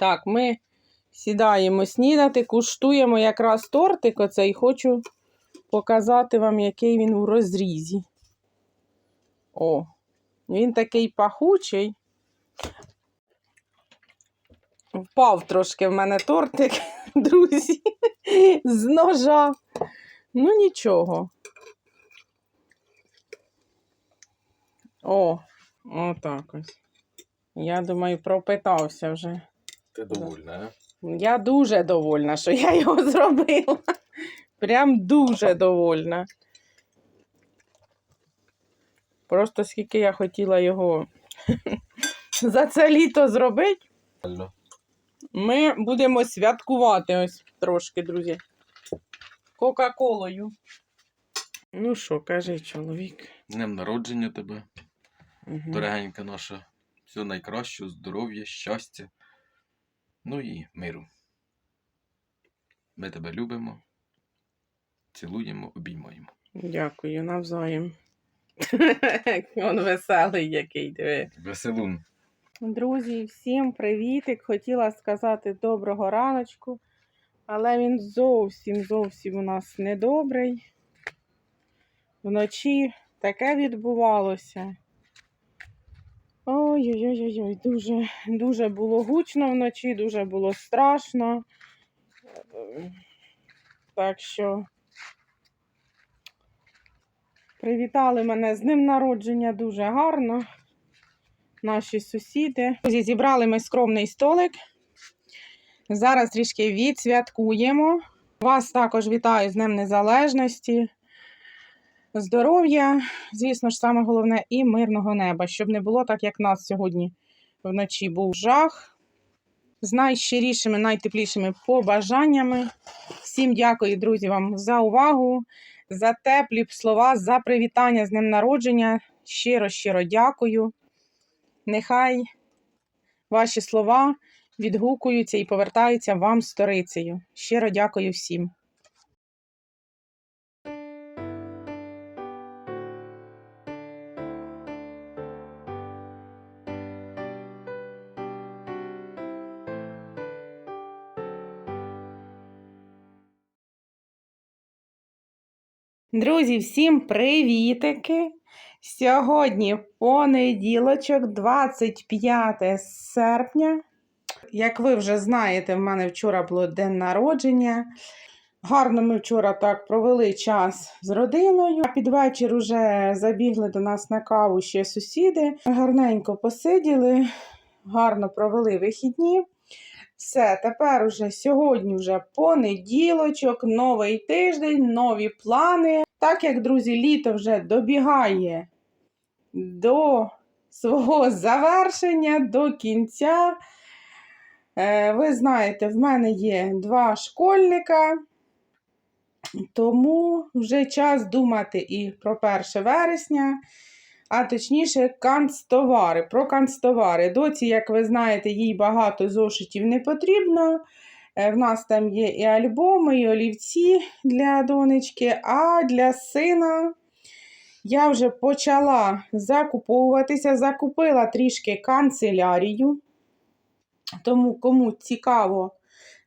Так, ми сідаємо снідати, куштуємо якраз тортик оцей. Хочу показати вам, який він у розрізі. О, він такий пахучий. Впав трошки в мене тортик, друзі, з ножа. Ну нічого. О, отак ось. Я думаю, пропитався вже. Ти довольна, а? Я дуже довольна, що я його зробила. Прям дуже довольна. Просто скільки я хотіла його за це літо зробити, ми будемо святкувати ось трошки, друзі. Кока-колою. Ну що, каже чоловік. Днем народження тебе, Мгм. дорогенька наша. Всього найкращого, здоров'я, щастя. Ну і миру. Ми тебе любимо, цілуємо, обіймаємо. Дякую, навзаєм. Він веселий який, диви. Веселун. Друзі, всім привітик! Хотіла сказати доброго раночку, але він зовсім зовсім у нас недобрий. Вночі таке відбувалося. Ой-ой-ой, дуже, дуже було гучно вночі, дуже було страшно. Так що привітали мене з ним народження дуже гарно наші сусіди. Зібрали ми скромний столик. Зараз трішки відсвяткуємо. Вас також вітаю з Днем Незалежності, здоров'я, звісно ж, саме головне, і мирного неба, щоб не було так, як нас сьогодні вночі був жах. З найщирішими, найтеплішими побажаннями. Всім дякую, друзі, вам за увагу, за теплі слова, за привітання з Днем народження. Щиро, щиро дякую. Нехай ваші слова відгукуються і повертаються вам сторицею. Щиро дякую всім. Друзі, всім привітики! Сьогодні понеділочок, 25 серпня. Як ви вже знаєте, в мене вчора було день народження. Гарно ми вчора так провели час з родиною. А під вечір вже забігли до нас на каву ще сусіди. Гарненько посиділи, гарно провели вихідні. Все, тепер уже сьогодні вже понеділочок, новий тиждень, нові плани. Так як, друзі, літо вже добігає до свого завершення, до кінця. Е, Ви знаєте, в мене є два школьника, тому вже час думати і про 1 вересня, а точніше, канцтовари. Про канцтовари. Доці, як ви знаєте, їй багато зошитів не потрібно. Е, В нас там є і альбоми, і олівці для донечки, а для сина я вже почала закуповуватися, закупила трішки канцелярію. Тому, кому цікаво,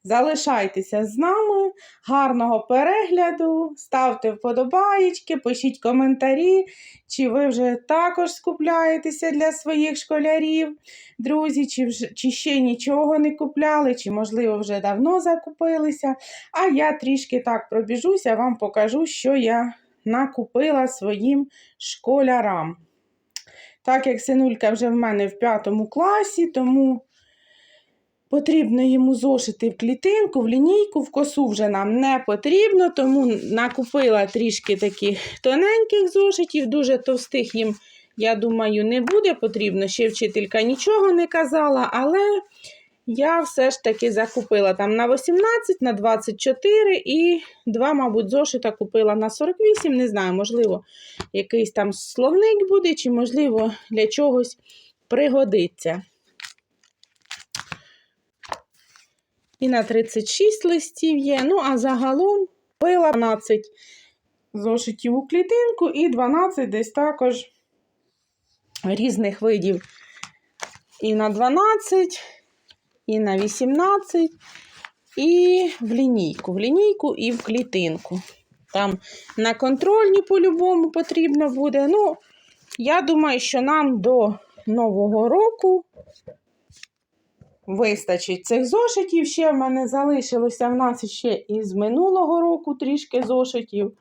залишайтеся з нами. Гарного перегляду, ставте вподобаєчки, пишіть коментарі, чи ви вже також скупляєтеся для своїх школярів, друзі, чи, вже, чи ще нічого не купляли, чи, можливо, вже давно закупилися. А я трішки так пробіжуся, вам покажу, що я накупила своїм школярам. Так як синулька вже в мене в п'ятому класі, тому потрібно йому зошити в клітинку, в лінійку, в косу вже нам не потрібно, тому накупила трішки таких тоненьких зошитів, дуже товстих їм, я думаю, не буде потрібно. Ще вчителька нічого не казала, але я все ж таки закупила там на 18, на 24 і два, мабуть, зошита купила на 48. Не знаю, можливо, якийсь там словник буде, чи, можливо, для чогось пригодиться. І на 36 листів є. Ну, а загалом пила 12 зошитів у клітинку і 12 десь також різних видів. І на 12, і на 18, і в лінійку. В лінійку і в клітинку. Там на контрольні по-любому потрібно буде. Ну, я думаю, що нам до Нового року вистачить цих зошитів. Ще в мене залишилося в нас ще із минулого року трішки зошитів.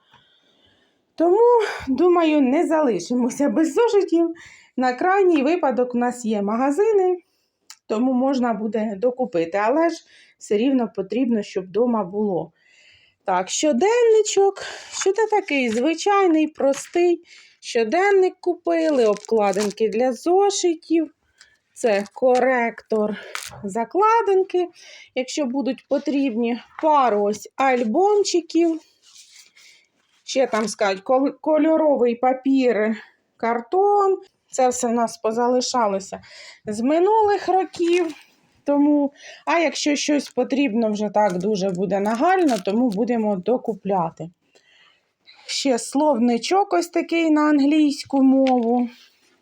Тому, думаю, не залишимося без зошитів. На крайній випадок у нас є магазини, тому можна буде докупити. Але ж все рівно потрібно, щоб вдома було. Так, щоденничок. Що це такий звичайний, простий щоденник купили, обкладинки для зошитів. Це коректор закладинки, якщо будуть потрібні, пару ось альбомчиків. Ще там скажуть кольоровий папір, картон. Це все в нас позалишалося з минулих років. Тому, а якщо щось потрібно вже так дуже буде нагально, тому будемо докупляти. Ще словничок ось такий на англійську мову.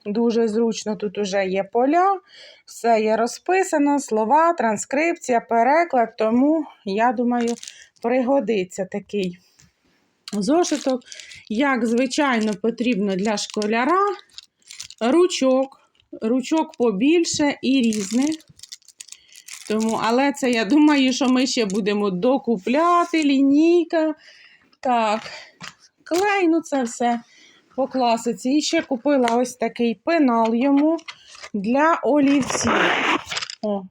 Дуже зручно, тут уже є поля, все є розписано, слова, транскрипція, переклад, тому, я думаю, пригодиться такий зошиток. Як звичайно, потрібно для школяра ручок, ручок побільше і різних. Тому, але це я думаю, що ми ще будемо докупляти, лінійка. Так, клей, ну це все по класиці. І ще купила ось такий пенал йому для олівців. О,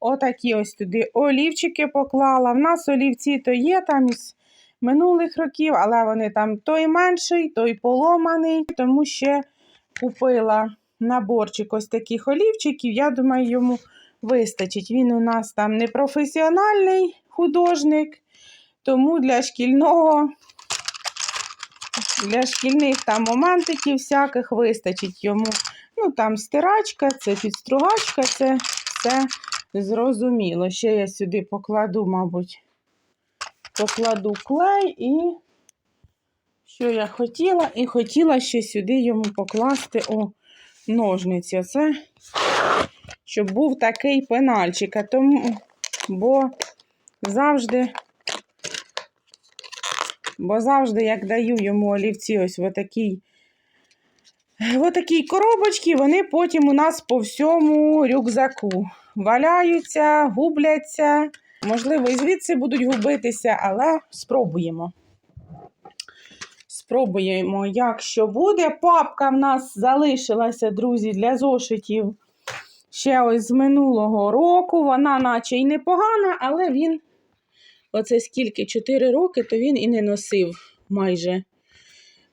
отакі ось туди олівчики поклала. В нас олівці то є там із минулих років, але вони там той менший, той поломаний, тому ще купила наборчик ось таких олівчиків. Я думаю, йому вистачить. Він у нас там не професіональний художник, тому для шкільного, для шкільних там моментиків всяких вистачить йому. Ну, там стирачка, це підстругачка, це все зрозуміло. Ще я сюди покладу, мабуть, покладу клей і що я хотіла, і хотіла ще сюди йому покласти о, ножниці. Оце щоб був такий пенальчик, а тому, бо завжди, бо завжди, як даю йому олівці, ось в отакій коробочці, вони потім у нас по всьому рюкзаку валяються, губляться. Можливо, і звідси будуть губитися, але спробуємо. Спробуємо, як що буде. Папка в нас залишилася, друзі, для зошитів ще ось з минулого року. Вона наче й непогана, але він, оце скільки, 4 роки, то він і не носив майже.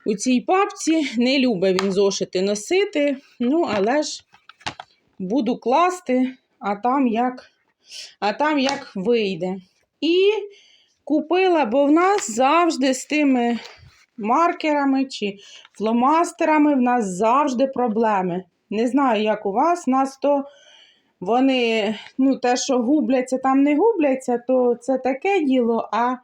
У цій папці не любить він зошити носити. Ну, але ж буду класти, а там як, а там як вийде. І купила, бо в нас завжди з тими маркерами чи фломастерами в нас завжди проблеми. Не знаю, як у вас, нас то вони, ну, те, що губляться, там не губляться, то це таке діло. А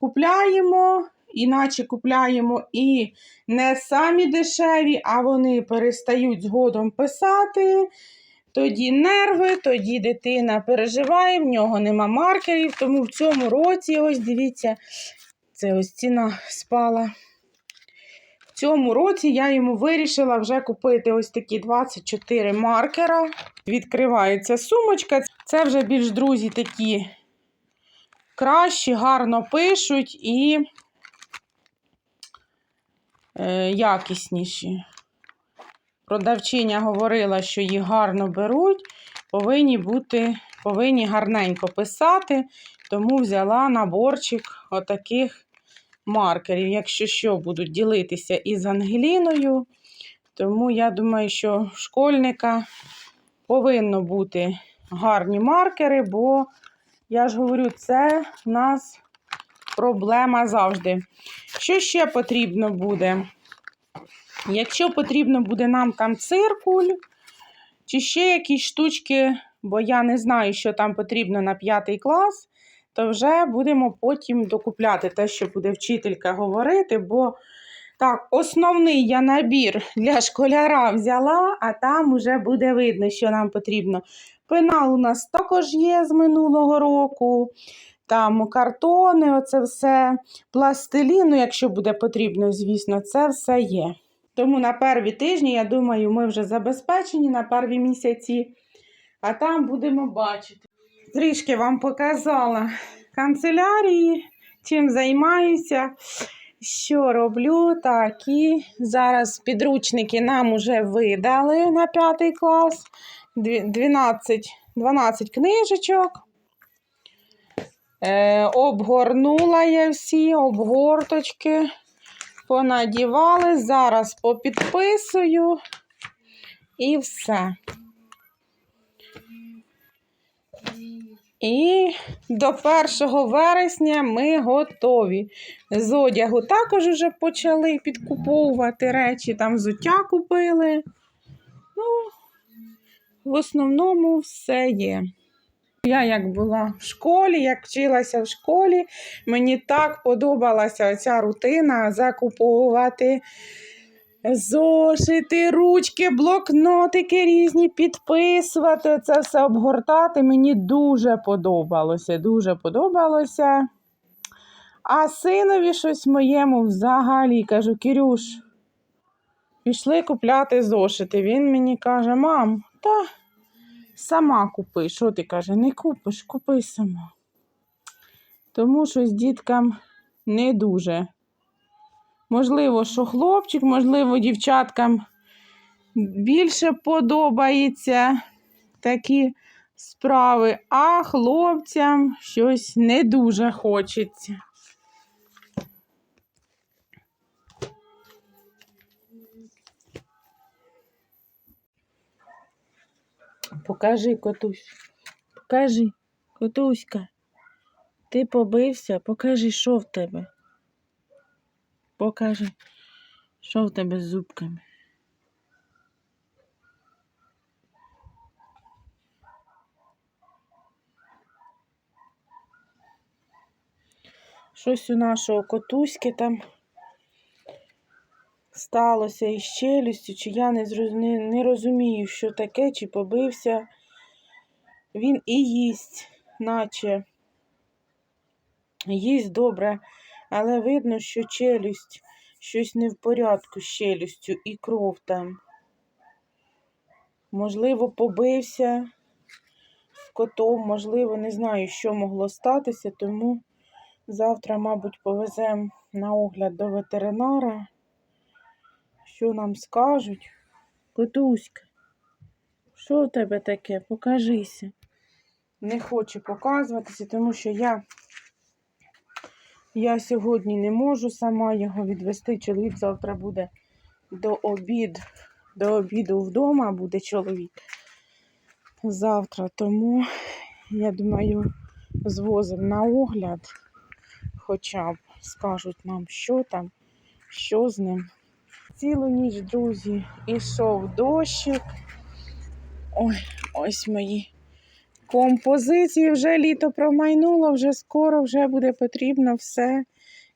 купляємо, іначе купляємо і не самі дешеві, а вони перестають згодом писати. Тоді нерви, тоді дитина переживає, в нього нема маркерів. Тому в цьому році, ось дивіться, це ось ціна спала. В цьому році я йому вирішила вже купити ось такі 24 маркера. Відкривається сумочка. Це вже більш друзі такі кращі, гарно пишуть і е, якісніші. Продавчиня говорила, що їх гарно беруть, повинні бути, повинні гарненько писати, тому взяла наборчик отаких маркерів. Якщо що, будуть ділитися із Ангеліною. Тому я думаю, що школьника повинно бути гарні маркери, бо я ж говорю, це в нас проблема завжди. Що ще потрібно буде? Якщо потрібно буде нам там циркуль, чи ще якісь штучки, бо я не знаю, що там потрібно на п'ятий клас, то вже будемо потім докупляти те, що буде вчителька говорити, бо так, основний я набір для школяра взяла, а там вже буде видно, що нам потрібно. Пенал у нас також є з минулого року. Там картони, оце все, пластилін, ну, якщо буде потрібно, звісно, це все є. Тому на перві тижні, я думаю, ми вже забезпечені на перві місяці, а там будемо бачити. Трішки вам показала канцелярії, чим займаюся, що роблю. Так, і зараз підручники нам уже видали на п'ятий клас. 12, 12 книжечок. Е, обгорнула я всі обгорточки, понадівали. Зараз попідписую і все. І до 1 вересня ми готові. З одягу також вже почали підкуповувати речі, там взуття купили. Ну, в основному все є. Я як була в школі, як вчилася в школі, мені так подобалася ця рутина закуповувати зошити, ручки, блокнотики різні, підписувати, це все обгортати. Мені дуже подобалося, дуже подобалося. А синові щось моєму взагалі кажу, Кирюш, пішли купляти зошити. Він мені каже, мам, та сама купи. Що ти каже, не купиш, купи сама. Тому що діткам не дуже. Можливо, що хлопчик, можливо, дівчаткам більше подобається такі справи, а хлопцям щось не дуже хочеться. Покажи, котусь. Покажи, котуська. Ти побився, покажи, що в тебе. Покажи, що в тебе з зубками. Щось у нашого котуськи там сталося із челюстю, чи я не, не розумію, що таке, чи побився. Він і їсть, наче їсть добре, але видно, що челюсть, щось не в порядку з челюстю і кров там. Можливо, побився з котом, можливо, не знаю, що могло статися, тому завтра, мабуть, повеземо на огляд до ветеринара. Що нам скажуть? Котуська, що в тебе таке? Покажися. Не хочу показуватися, тому що я я сьогодні не можу сама його відвести. Чоловік завтра буде до обід, до обіду вдома буде чоловік завтра. Тому я думаю, звозимо на огляд, хоча б скажуть нам, що там, що з ним. Цілу ніч, друзі, ішов дощик. Ой, ось мої композиції вже літо промайнуло, вже скоро вже буде потрібно все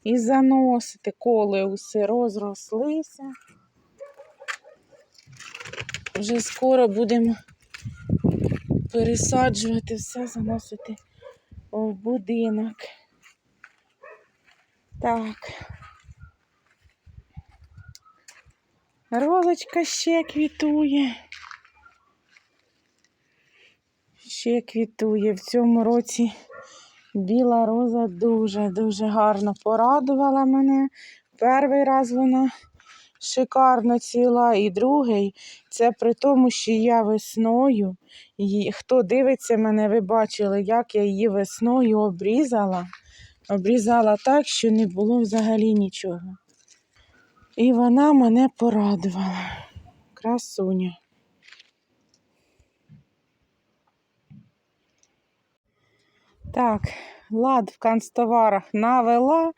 і заносити. Колеуси розрослися. Вже скоро будемо пересаджувати все, заносити в будинок. Так. Розочка ще квітує. Ще квітує. В цьому році біла роза дуже-дуже гарно порадувала мене. Перший раз вона шикарно ціла, і другий це при тому, що я весною. її- Хто дивиться мене, ви бачили, як я її весною обрізала. Обрізала так, що не було взагалі нічого. І вона мене порадувала. Красуня. Так, лад в канцтоварах навела,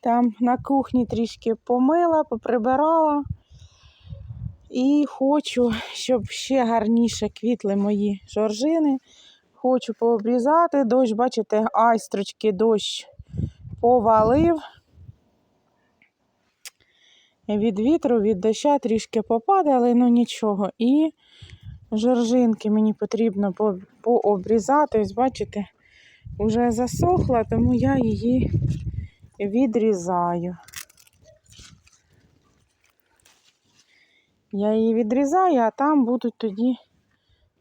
там на кухні трішки помила, поприбирала. І хочу, щоб ще гарніше квітли мої жоржини. Хочу пообрізати. Дощ, бачите, айстрочки дощ повалив. Від вітру, від доща трішки попадали, ну нічого. І Жоржинки мені потрібно пообрізати. Ось бачите, вже засохла, тому я її відрізаю. Я її відрізаю, а там будуть тоді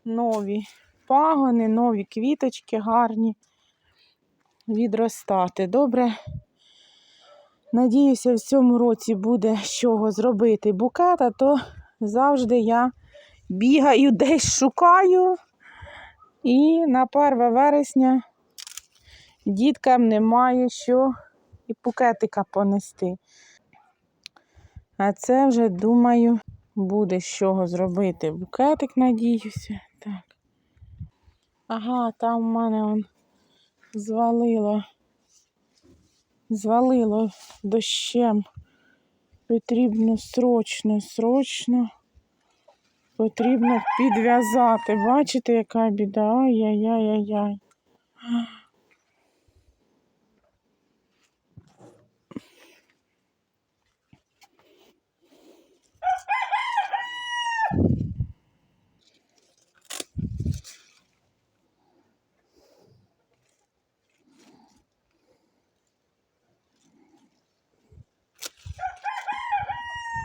нові пагони, нові квіточки гарні відростати. Добре. Надіюся, в цьому році буде з чого зробити букет, а то завжди я бігаю, десь шукаю. І на 1 вересня діткам немає що і букетика понести. А це вже, думаю, буде з чого зробити букетик, надіюся. Так. Ага, там в мене он звалило. Звалило дощем. Потрібно срочно, срочно. Потрібно підв'язати. Бачите, яка біда? Ай-яй-яй-яй-яй.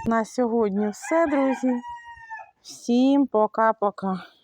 На сьогодні все, друзі. Всім пока-пока.